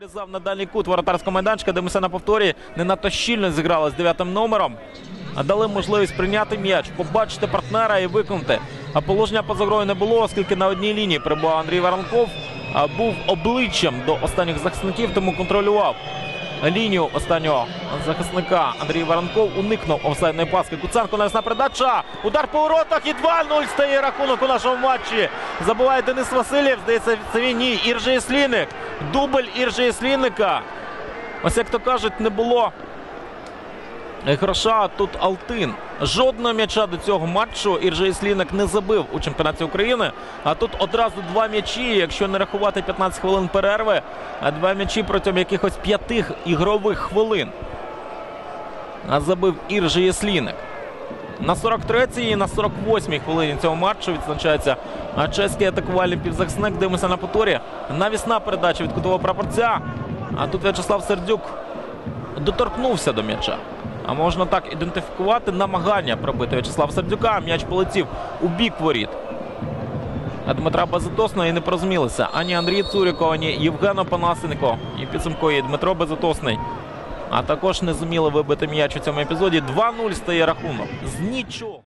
Вирізав на дальній кут воротарського майданчика, де ми на повторі не надто щільно зіграли з дев'ятим номером. А дали можливість прийняти м'яч, побачити партнера і виконати. А положення поза грою не було, оскільки на одній лінії прибував Андрій Воронков, а був обличчям до останніх захисників, тому контролював лінію останнього захисника Андрій Воронков уникнув офсайдної паски. Куценко навісна передача. Удар по воротах і 2-0 стає рахунок у нашому матчі. Забуває Денис Васильєв. Здається, це він ні. Іржі Сліник. Дубль Іржі Слінника. Ось як то кажуть, не було гроша, тут Алтин. Жодного м'яча до цього матчу Іржий Слінник не забив у чемпіонаті України. А тут одразу два м'ячі, якщо не рахувати 15 хвилин перерви, а два м'ячі протягом якихось п'яти ігрових хвилин. А забив Іржий Слінник. На 43-й і на 48-й хвилині цього матчу відзначається чеський атакувальний півзахисник. Дивимося на повторі. Навісна передача від кутового прапорця. А тут В'ячеслав Сердюк доторкнувся до м'яча. А можна так ідентифікувати намагання пробити В'ячеслава Сердюка. М'яч полетів у бік воріт. А Дмитра Безотосного і не порозумілися ані Андрій Цуріков, ані Євген Опанасенко. І підсумкує Дмитро Безотосний. А також не зуміли вибити м'яч у цьому епізоді. 2-0 стає рахунок. З нічого.